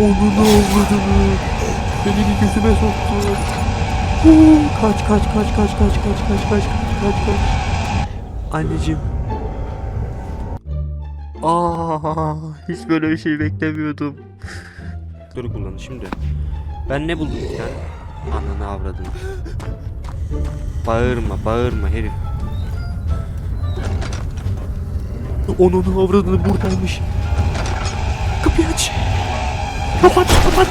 Onu ne avradını? Elini gözüme soktu. Kaç kaç kaç kaç kaç kaç kaç kaç kaç kaç. Anneciğim. Aa, hiç böyle bir şey beklemiyordum. Dur kullan şimdi. Ben ne buldum bir tane? Ananı avradını. Bağırma bağırma herif. Onun avradını buradaymış. Kapıyı aç. Kapat kapat.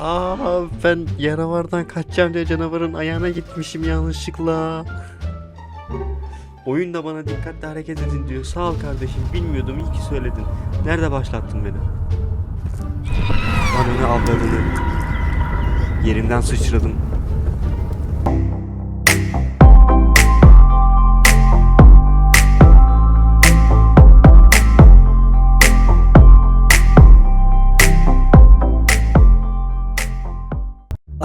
Aa ben canavardan kaçacağım diye canavarın ayağına gitmişim yanlışlıkla. Oyun da bana dikkatli hareket edin diyor. Sağ ol kardeşim. Bilmiyordum. iyi ki söyledin. Nerede başlattın beni? Ananı avradını. Yerimden sıçradım.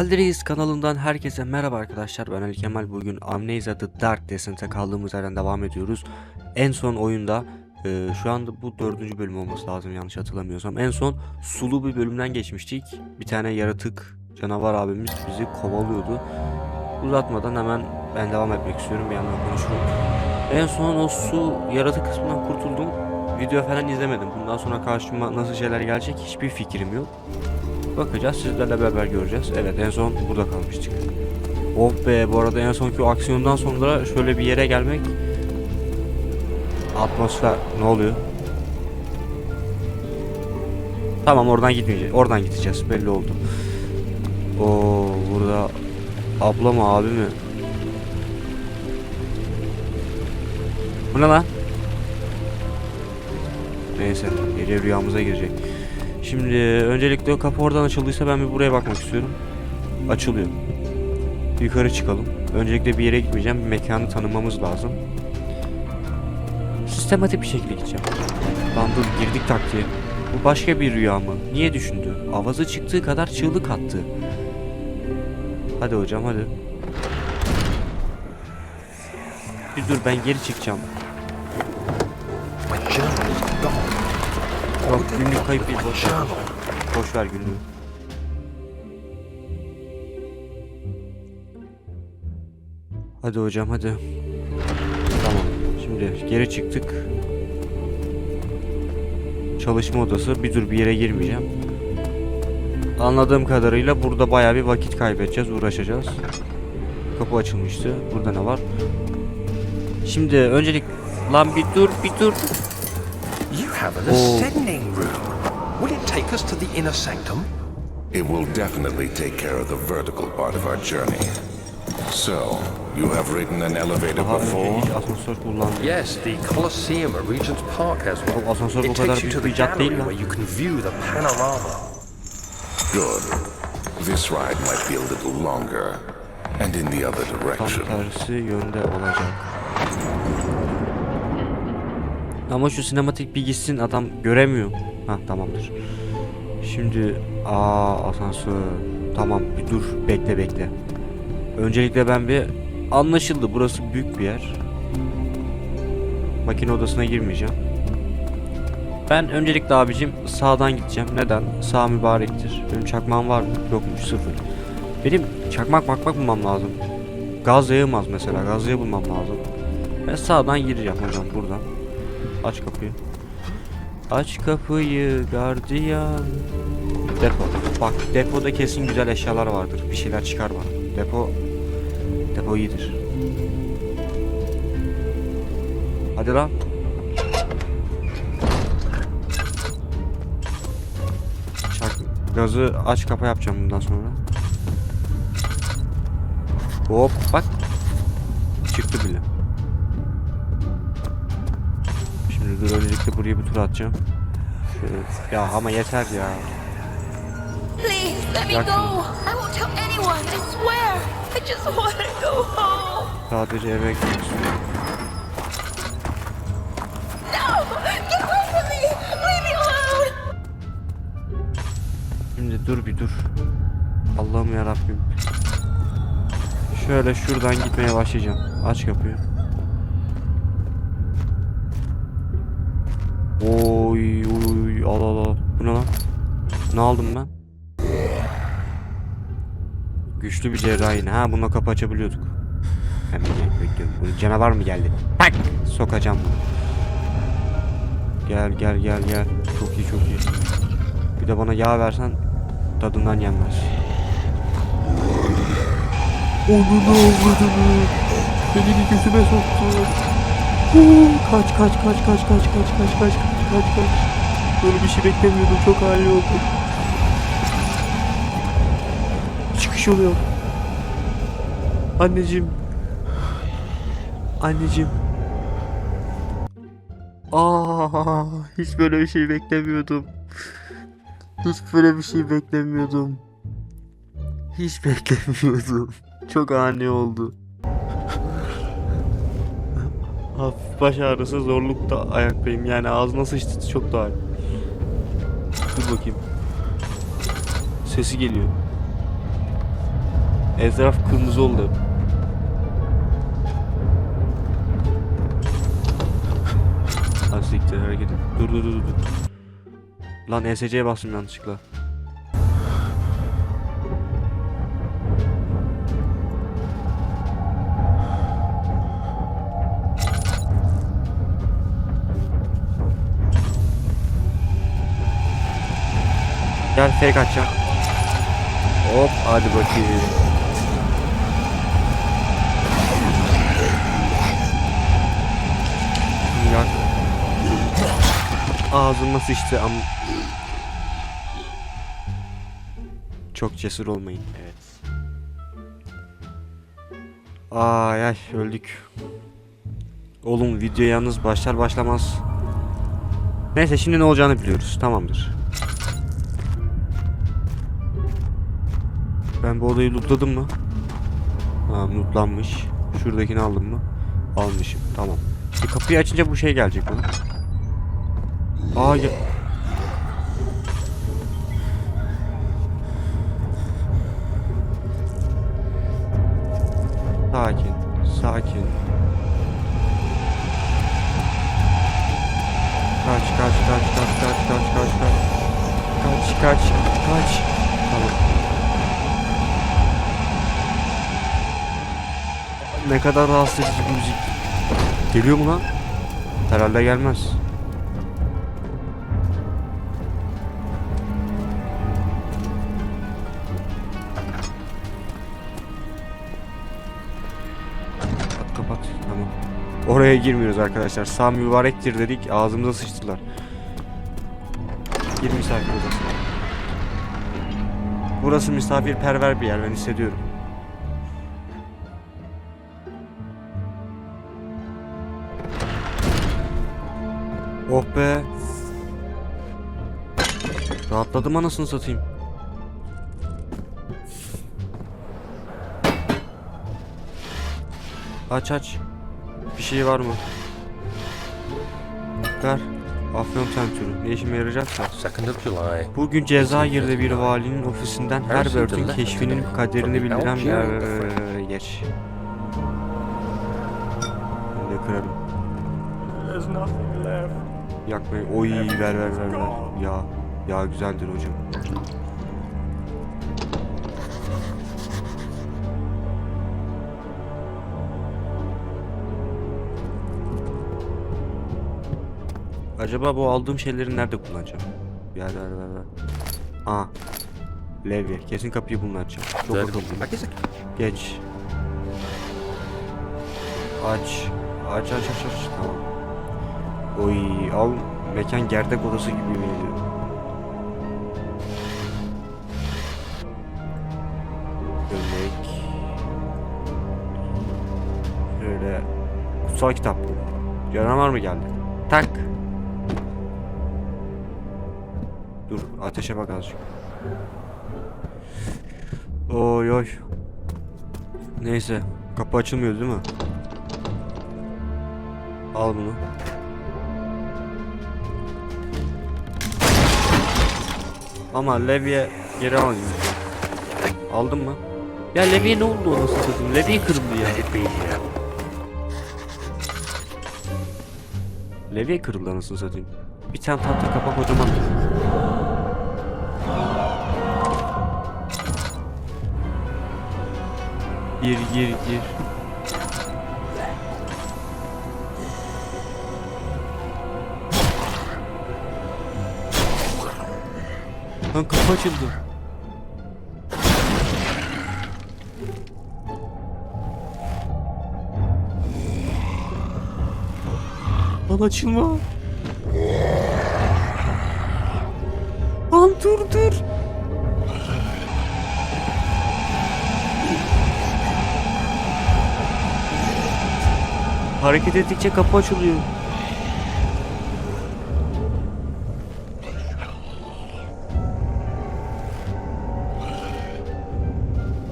Ali kanalından herkese merhaba arkadaşlar. Ben Ali Kemal. Bugün Amnesia The Dark Descent'e kaldığımız yerden devam ediyoruz. En son oyunda e, şu anda bu dördüncü bölüm olması lazım yanlış hatırlamıyorsam. En son sulu bir bölümden geçmiştik. Bir tane yaratık canavar abimiz bizi kovalıyordu. Uzatmadan hemen ben devam etmek istiyorum. Bir yandan konuşurum. En son o su yaratık kısmından kurtuldum. Video falan izlemedim. Bundan sonra karşıma nasıl şeyler gelecek hiçbir fikrim yok. Bakacağız sizlerle beraber göreceğiz. Evet en son burada kalmıştık. Oh be bu arada en sonki o aksiyondan sonra şöyle bir yere gelmek atmosfer ne oluyor? Tamam oradan gitmeyeceğiz. Oradan gideceğiz belli oldu. Oo burada abla mı abi mi? Bu ne lan? Neyse gece rüyamıza girecek. Şimdi öncelikle kapı oradan açıldıysa ben bir buraya bakmak istiyorum. Açılıyor. Yukarı çıkalım. Öncelikle bir yere gitmeyeceğim. Bir mekanı tanımamız lazım. Sistematik bir şekilde gideceğim. Lan girdik taktiğe. Bu başka bir rüya mı? Niye düşündü? Avazı çıktığı kadar çığlık attı. Hadi hocam hadi. Bir dur ben geri çıkacağım. Günlük kayıp değil. Boş ver. Boş ver günlüğü. Hadi hocam hadi. Tamam. Şimdi geri çıktık. Çalışma odası. Bir dur bir yere girmeyeceğim. Anladığım kadarıyla burada bayağı bir vakit kaybedeceğiz, uğraşacağız. Kapı açılmıştı. Burada ne var? Şimdi öncelik lan bir dur bir dur. You have an Oh. ascending room. Will it take us to the inner sanctum? It will definitely take care of the vertical part of our journey. So, you have ridden an elevator before? hiç asansör kullanmadım. Yes, the Colosseum at Regent's Park has one. Bu asansör bu It takes you to the cat gallery where you can view the panorama. Good. This ride might be a little longer. And in the other direction. Ama şu sinematik bir gitsin adam göremiyor. Ha tamamdır. Şimdi aa asansör. Tamam bir dur bekle bekle. Öncelikle ben bir anlaşıldı burası büyük bir yer. Makine odasına girmeyeceğim. Ben öncelikle abicim sağdan gideceğim. Neden? Sağ mübarektir. Benim çakmağım var mı? Yokmuş sıfır. Benim çakmak bakmak bulmam lazım. Gaz yayılmaz mesela. Gaz bulmam lazım. Ben sağdan gireceğim hocam buradan. Aç kapıyı. Aç kapıyı gardiyan. Depo. Bak depoda kesin güzel eşyalar vardır. Bir şeyler çıkar bana. Depo depo iyidir. Hadi lan. Çak gazı aç kapa yapacağım bundan sonra. Hop bak. Çıktı bile. Öncelikle buraya bir tur atacağım. Ya ama yeter ya. Please let me Yak go. şunu. I won't tell anyone. I swear. I just want to go home. Sadece eve gitmek istiyorum. No! Get away from me! Leave me alone! Şimdi dur bir dur. Allah'ım ya Rabbim. Şöyle şuradan gitmeye başlayacağım. Aç kapıyı. Oy oy al al al. Bu ne lan? Ne aldım ben? Güçlü bir cerrah yine. Ha bununla kapı açabiliyorduk. Hemen bekliyorum. Bu canavar mı geldi? Tak! Sokacağım bunu. Gel gel gel gel. Çok iyi çok iyi. Bir de bana yağ versen tadından yenmez. Onu ne avradını? Elini gözüme soktu. Kaç kaç kaç kaç kaç kaç kaç kaç kaç kaç kaç. Böyle bir şey beklemiyordum çok hali oldu. Çıkış yolu yok. Anneciğim. Anneciğim. Aa, hiç böyle bir şey beklemiyordum. Hiç böyle bir şey beklemiyordum. Hiç beklemiyordum. Çok ani oldu. Hafif baş ağrısı zorlukta ayaktayım. Yani ağzına sıçtı çok daha. Dur bakayım. Sesi geliyor. Etraf kırmızı oldu. hep. Ha siktir hareket et. Dur dur dur dur. Lan ESC'ye bastım yanlışlıkla. Gel fake atacağım. Hop hadi bakayım. Yak. Ağzıma sıçtı am. Çok cesur olmayın. Evet. Ay ay öldük. Oğlum video yalnız başlar başlamaz. Neyse şimdi ne olacağını biliyoruz. Tamamdır. Ben bu odayı lootladım mı? Tamam lootlanmış. Şuradakini aldım mı? Almışım. Tamam. E, kapıyı açınca bu şey gelecek bana. Aa ya. Sakin. Sakin. Kaç kaç kaç kaç kaç kaç kaç kaç. Kaç kaç kaç. Tamam. Ne kadar rahatsız edici bir müzik. Geliyor mu lan? Herhalde gelmez. Kapat kapat. Tamam. Oraya girmiyoruz arkadaşlar. Sağ mübarektir dedik. Ağzımıza sıçtılar. Gir misafir odasına. Burası misafirperver bir yer ben hissediyorum. Oh be. Rahatladım anasını satayım. Aç aç. Bir şey var mı? Ver. Afyon tentürü. Ne işime yarayacaksa. 2nd of July. Bugün Cezayir'de bir valinin ofisinden Herbert'in keşfinin kaderini bildiren bir Yakmayı. Oy ver ver ver ver. Ya. Ya güzeldir hocam. Acaba bu aldığım şeyleri nerede kullanacağım? Ver ver ver ver. Aa. Levye. Kesin kapıyı bununla açacağım. Çok I Geç. Aç. Aç aç aç aç. Tamam. Oy al. Mekan gerdek odası gibi geliyor. Gömlek. Şöyle. Kutsal kitap bu. Canavar mı geldi? Tak. Dur ateşe bak azıcık. Oy oy. Neyse. Kapı açılmıyor değil mi? Al bunu. Ama levye geri alayım. Aldın mı? Ya levye ne oldu anasını satayım? Levye kırıldı ya. Levye kırıldı anasını satayım. Bir tane tahta kapak kocaman. Gir gir gir. Lan kapı açıldı. Lan açılma. Lan dur dur. Hareket ettikçe kapı açılıyor.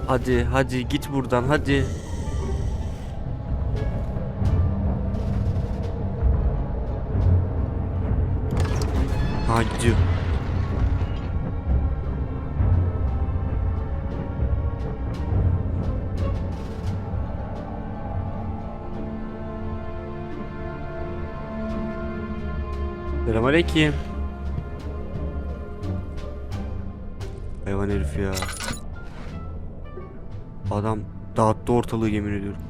Hadi hadi git buradan hadi. Ha gidiyor. Selamünaleyküm. Hayvan herif ya. Adam dağıttı ortalığı yemin ediyorum.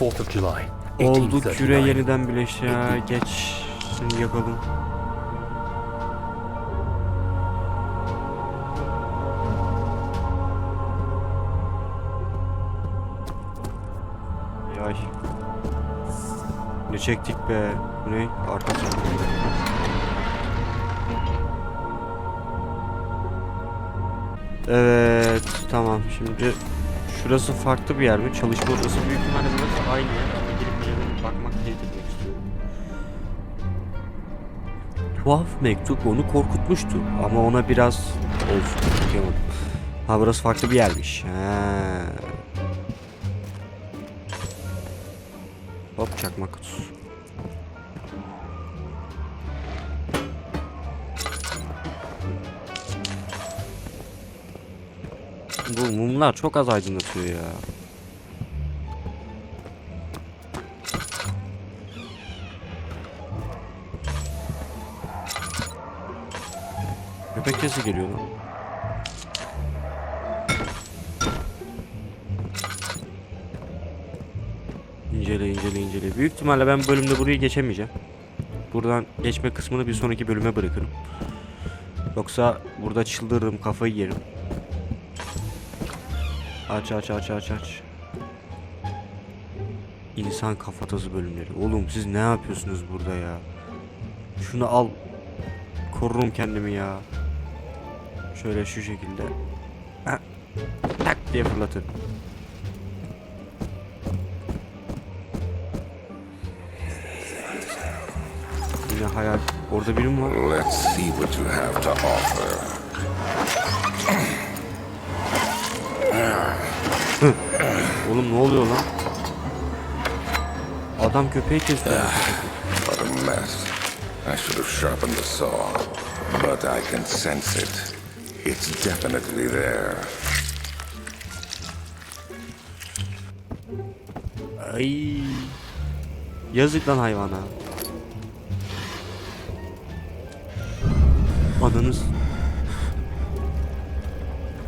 Of July. Oldu 1839. küre yeniden birleş ya. Geç. Seni yakalım. Yay. Ne çektik be? Bu ne? Arka sahne. Evet, tamam. Şimdi şurası farklı bir yer mi? Çalışma odası büyük ihtimalle burası aynı yer. Ama bir yere bakmak etmek istiyorum. Tuhaf mektup onu korkutmuştu ama ona biraz olsun. okuyamadım. Ha burası farklı bir yermiş. Ha. Hop çakmak kutusu. Bu mumlar çok az aydınlatıyor ya. Köpek sesi geliyor lan. İncele incele incele. Büyük ihtimalle ben bölümde burayı geçemeyeceğim. Buradan geçme kısmını bir sonraki bölüme bırakırım. Yoksa burada çıldırırım kafayı yerim. Aç aç aç aç aç. İnsan kafatası bölümleri. Oğlum siz ne yapıyorsunuz burada ya? Şunu al. Korurum kendimi ya. Şöyle şu şekilde. Tak diye fırlatın. Yine hayal. Orada biri mi var? Let's see what you have to offer. Oğlum ne oluyor lan? Adam köpeği kesiyor. What a mess. I should have sharpened the saw. But I can sense it. It's definitely there. Ay. Yazık lan hayvana. Ananız.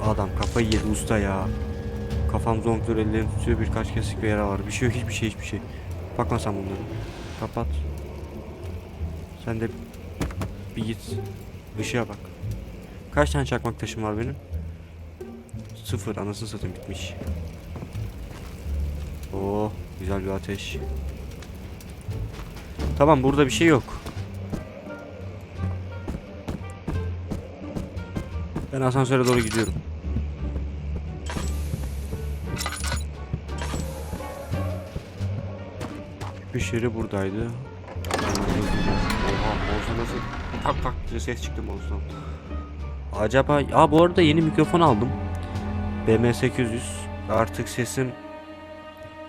Adam kafayı yedi usta ya. Kafam zonkluyor ellerim tutuyor birkaç kesik bir yara var. Bir şey yok hiçbir şey hiçbir şey. Bakma sen bunları. Kapat. Sen de bir git. Işığa bak. Kaç tane çakmak taşım var benim? Sıfır anasını satayım bitmiş. Oh güzel bir ateş. Tamam burada bir şey yok. Ben asansöre doğru gidiyorum. Bir yeri buradaydı. Oha mouse'a nasıl tak tak diye ses çıktı mouse'dan. Acaba... Aa bu arada yeni mikrofon aldım. BM800. Artık sesim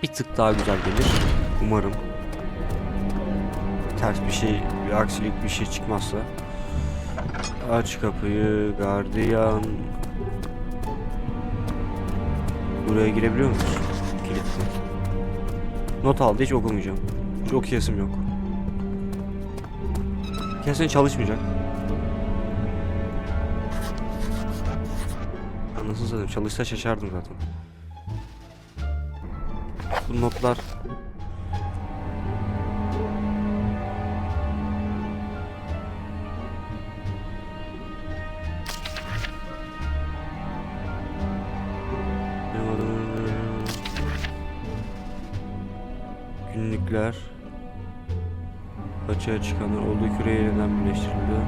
bir tık daha güzel gelir. Umarım. Ters bir şey, bir aksilik bir şey çıkmazsa. Aç kapıyı, gardiyan. Buraya girebiliyor musun? kilitli. Not aldı hiç okumayacağım. Hiç okuyasım yok. Kesin çalışmayacak. Anasını satayım çalışsa şaşardım zaten. Bu notlar Günlükler Açığa çıkanlar olduğu küre yeniden birleştirildi.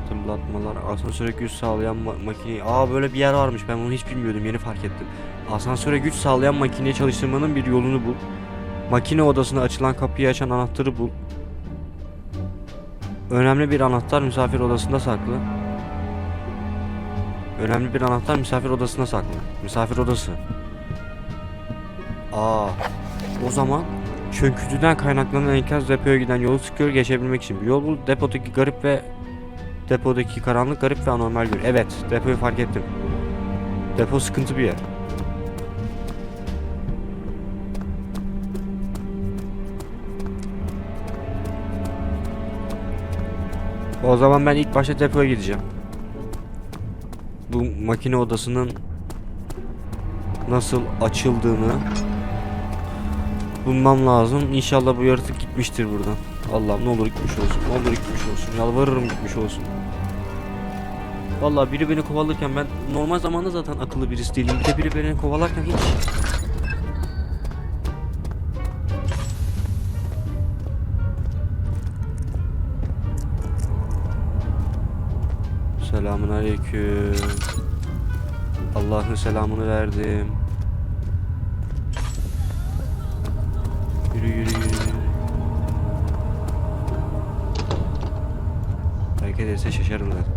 Hatırlatmalar. Asansöre güç sağlayan ma- makine. Aa böyle bir yer varmış. Ben bunu hiç bilmiyordum. Yeni fark ettim. Asansöre güç sağlayan makineyi çalıştırmanın bir yolunu bul. Makine odasına açılan kapıyı açan anahtarı bul. Önemli bir anahtar misafir odasında saklı. Önemli bir anahtar misafir odasına saklı. Misafir odası. Aa. O zaman çöküntüden kaynaklanan enkaz depoya giden yolu sıkıyor geçebilmek için bir yol bul. Depodaki garip ve depodaki karanlık garip ve anormal bir. Evet, depoyu fark ettim. Depo sıkıntı bir yer. O zaman ben ilk başta depoya gideceğim. Bu makine odasının nasıl açıldığını bulmam lazım. İnşallah bu yaratık gitmiştir buradan. Allah'ım ne olur gitmiş olsun. Ne olur gitmiş olsun. Yalvarırım gitmiş olsun. Vallahi biri beni kovalarken ben normal zamanda zaten akıllı birisi değilim. Bir de biri beni kovalarken hiç Selamun aleyküm. Allah'ın selamını verdim. Yürü yürü yürü. Hareket etse şaşarım zaten.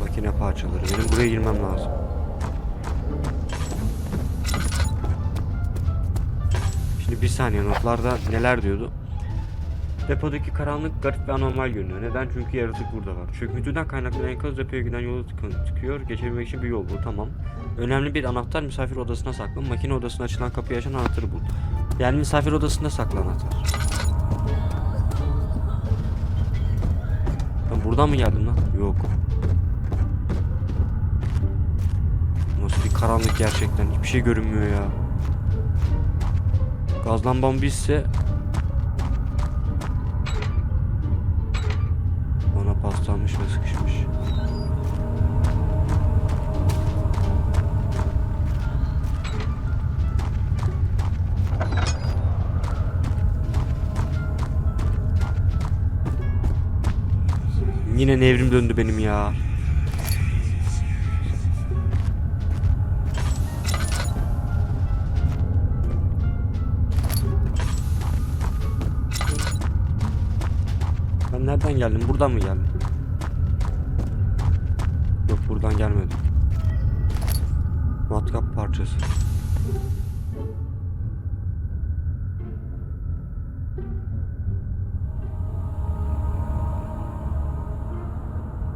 Makine parçaları. Benim buraya girmem lazım. Şimdi bir saniye notlarda neler diyordu? Depodaki karanlık garip ve anormal görünüyor. Neden? Çünkü yaratık burada var. Çöküntüden kaynaklanan enkaz depoya giden yolu tıkı- tıkıyor. Geçebilmek için bir yol bu. Tamam. Önemli bir anahtar misafir odasına saklı. Makine odasına açılan kapıyı açan anahtarı bul. Yani misafir odasında saklı anahtar. Ben buradan mı geldim lan? Yok. Nasıl bir karanlık gerçekten. Hiçbir şey görünmüyor ya. Gaz lambam bizse Paslanmış ve sıkışmış. Yine nevrim döndü benim ya. Ben nereden geldim? Buradan mı geldim? Gelmedim. Matkap parçası.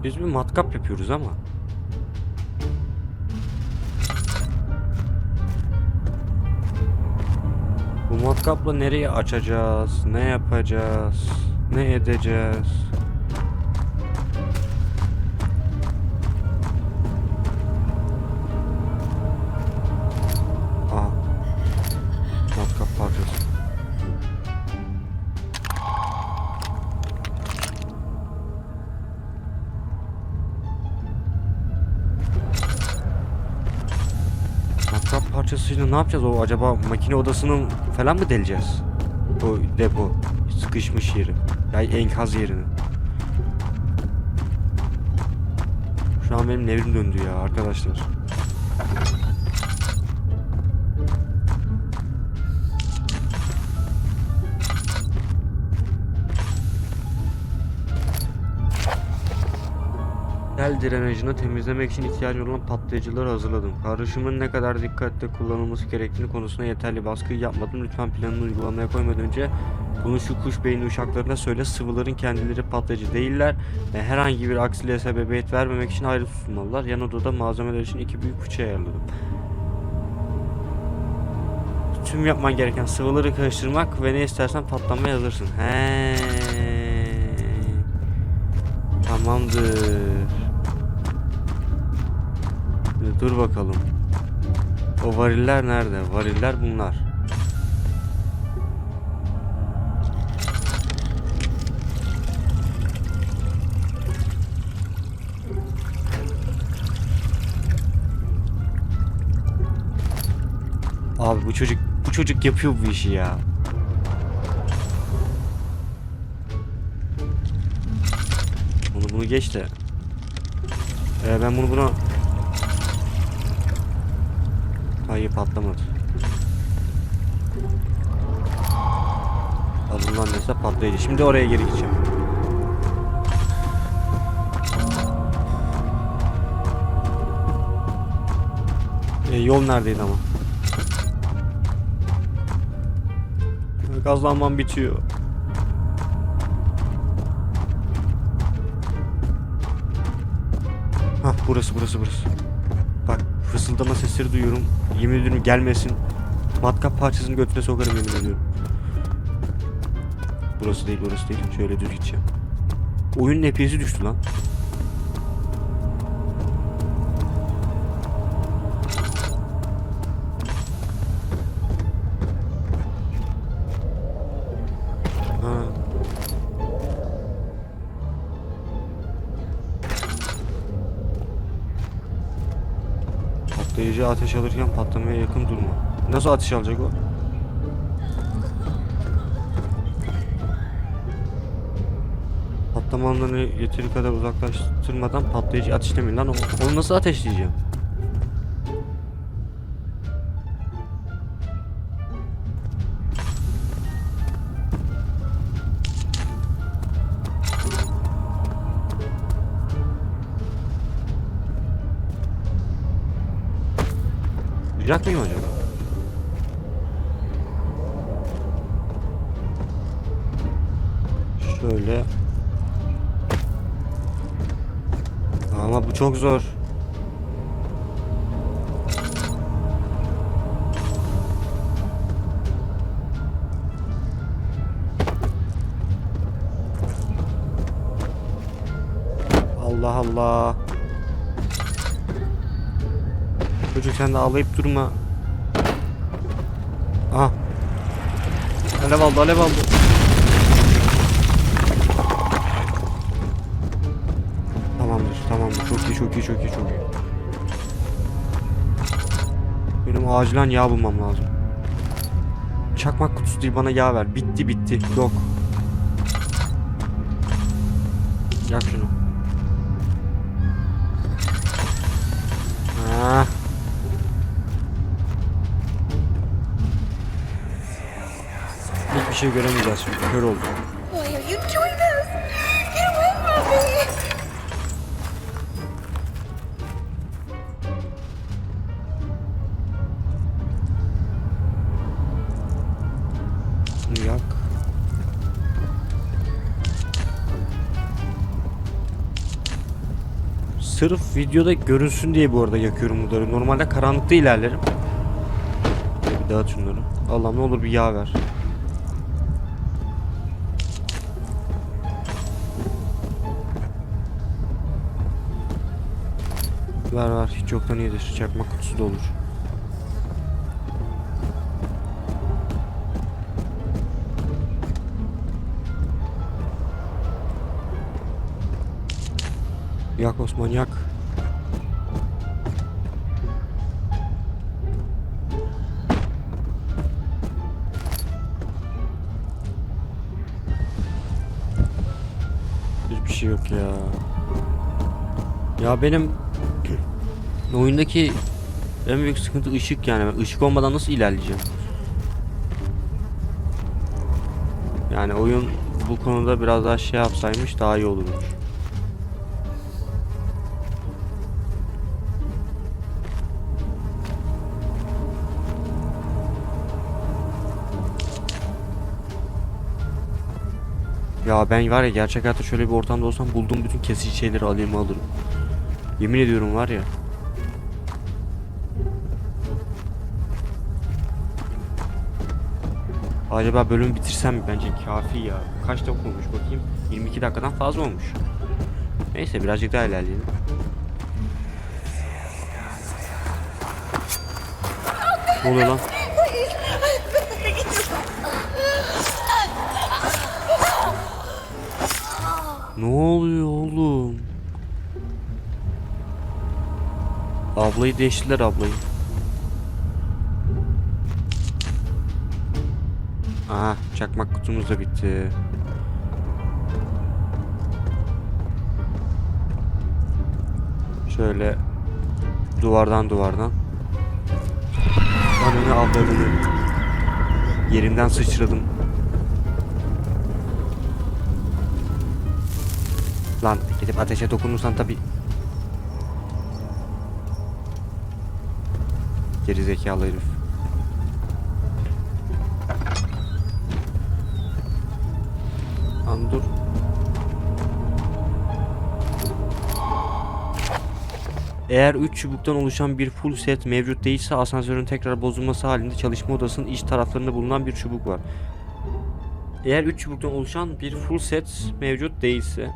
Biz bir matkap yapıyoruz ama. Bu matkapla nereye açacağız? Ne yapacağız? Ne edeceğiz? Matkap parçasıyla ne yapacağız o acaba makine odasının falan mı deleceğiz? O depo sıkışmış yeri. Yani enkaz yerini. Şu an benim nevrim döndü ya arkadaşlar. Tel drenajını temizlemek için ihtiyacı olan patlayıcıları hazırladım. Karışımın ne kadar dikkatle kullanılması gerektiğini konusunda yeterli baskı yapmadım. Lütfen planını uygulamaya koymadan önce Bunu şu kuş beyni uşaklarına söyle sıvıların kendileri patlayıcı değiller ve herhangi bir aksiliğe sebebiyet vermemek için ayrı tutulmalılar. Yan odada malzemeler için iki büyük fıçı ayarladım. Tüm yapman gereken sıvıları karıştırmak ve ne istersen patlamaya hazırsın. He. Tamamdır. Şimdi Dur bakalım. O variller nerede? Variller bunlar. Abi bu çocuk bu çocuk yapıyor bu işi ya. Bunu bunu geç de. Ee, ben bunu buna Hayır patlamadı. Adından neyse patlayıcı. Şimdi oraya geri gideceğim. Ee, yol neredeydi ama? Gazlanmam bitiyor. Hah burası burası burası. Fısıldama sesleri duyuyorum. Yemin ediyorum gelmesin. Matkap parçasını götüne sokarım yemin ediyorum. Burası değil burası değil. Şöyle düz gideceğim. Oyunun FPS'i düştü lan. Patlayıcı ateş alırken patlamaya yakın durma. Nasıl ateş alacak o? Patlama alanını yeteri kadar uzaklaştırmadan patlayıcı ateşlemeyin lan. Onu nasıl ateşleyeceğim? Duyacak mıyım acaba? Şöyle. Ama bu çok zor. Allah Allah. Çocuk sen de ağlayıp durma. Aha. Alev aldı, alev aldı. Tamamdır, tamamdır. Çok iyi, çok iyi, çok iyi, çok iyi. Benim acilen yağ bulmam lazım. Çakmak kutusu değil bana yağ ver. Bitti bitti. Yok. Yak şunu. Ha. Away from me! Bunu yak. Sırf videoda görünsün diye bu arada yakıyorum bunları. Normalde karanlıkta ilerlerim. Bir dağıt şunları. Allah'ım ne olur bir yağ ver. Ver ver hiç yoktan iyidir. Çakmak kutusu da olur. Yak Osman yak. Hiçbir şey yok ya. Ya benim oyundaki en büyük sıkıntı ışık yani. Ben ışık olmadan nasıl ilerleyeceğim? Yani oyun bu konuda biraz daha şey yapsaymış daha iyi olurmuş. Ya ben var ya gerçek hayatta şöyle bir ortamda olsam bulduğum bütün kesici şeyleri alayım alırım. Yemin ediyorum var ya. Acaba bölümü bitirsem mi? Bence kafi ya. Kaç dakika olmuş bakayım. 22 dakikadan fazla olmuş. Neyse birazcık daha ilerleyelim. Ne oluyor lan? Ne oluyor oğlum? Ablayı değiştiler ablayı. Çakmak kutumuz da bitti. Şöyle duvardan duvardan. Ananı avladığını yerimden sıçradım. Lan gidip ateşe dokunursan tabi. Geri zekalı herif. Lan dur. Eğer 3 çubuktan oluşan bir full set mevcut değilse asansörün tekrar bozulması halinde çalışma odasının iç taraflarında bulunan bir çubuk var. Eğer 3 çubuktan oluşan bir full set mevcut değilse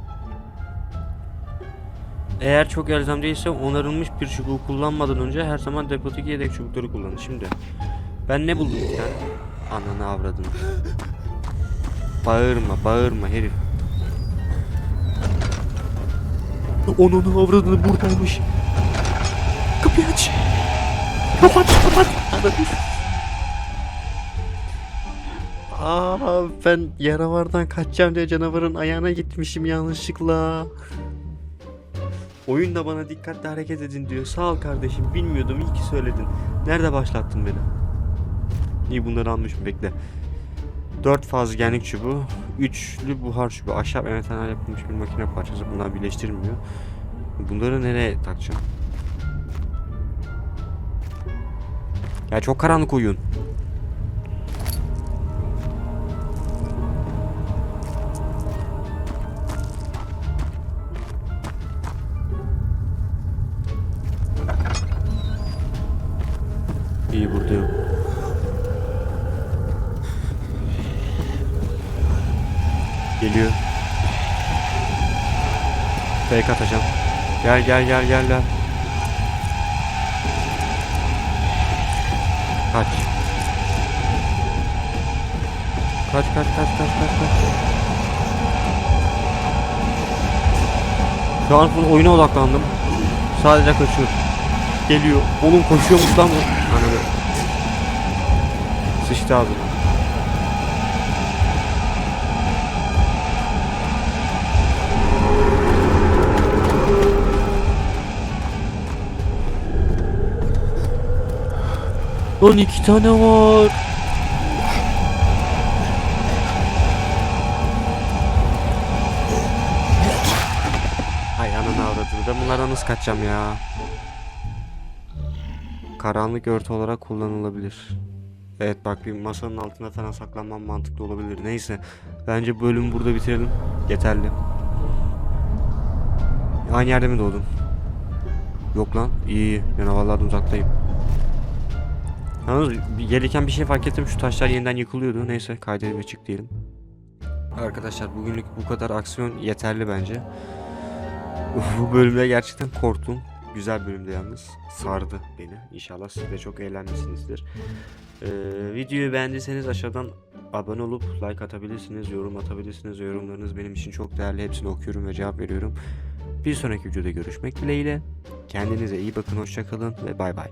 eğer çok elzem değilse onarılmış bir çubuğu kullanmadan önce her zaman depodaki yedek çubukları kullanın. Şimdi ben ne buldum bir tane? Ananı avradını. Bağırma bağırma herif. Onun avradını buradaymış. Kapıyı aç. Kapat kapat. Aa ben yaravardan kaçacağım diye canavarın ayağına gitmişim yanlışlıkla. Oyun da bana dikkatli hareket edin diyor. Sağ ol kardeşim bilmiyordum iyi ki söyledin. Nerede başlattın beni? İyi bunları almışım bekle. 4 faz genlik çubuğu, üçlü buhar çubuğu, ahşap emetanal yapılmış bir makine parçası bunlar birleştirilmiyor. Bunları nereye takacağım? Ya çok karanlık oyun. İyi burada yok. Geliyor. Fake atacağım. Gel gel gel gel gel. Kaç. Kaç kaç kaç kaç kaç kaç. Şu an full oyuna odaklandım. Sadece kaçıyor. Geliyor. Oğlum koşuyormuş lan bu. Anladım. Sıçtı abi. Lan iki tane var. Ay ananı avradını. Ben bunlardan nasıl kaçacağım ya? Karanlık örtü olarak kullanılabilir. Evet bak bir masanın altında falan saklanmam mantıklı olabilir. Neyse. Bence bölümü burada bitirelim. Yeterli. Aynı yerde mi doğdun? Yok lan. İyi iyi. Canavarlardan uzaktayım. Yalnız gelirken bir şey fark ettim. Şu taşlar yeniden yıkılıyordu. Neyse kaydedip ve çık diyelim. Arkadaşlar bugünlük bu kadar aksiyon yeterli bence. bu bölümde gerçekten korktum. Güzel bölümde yalnız. Sardı beni. İnşallah siz de çok eğlenmişsinizdir. Ee, videoyu beğendiyseniz aşağıdan abone olup like atabilirsiniz, yorum atabilirsiniz. Yorumlarınız benim için çok değerli. Hepsini okuyorum ve cevap veriyorum. Bir sonraki videoda görüşmek dileğiyle. Kendinize iyi bakın, hoşçakalın ve bay bay.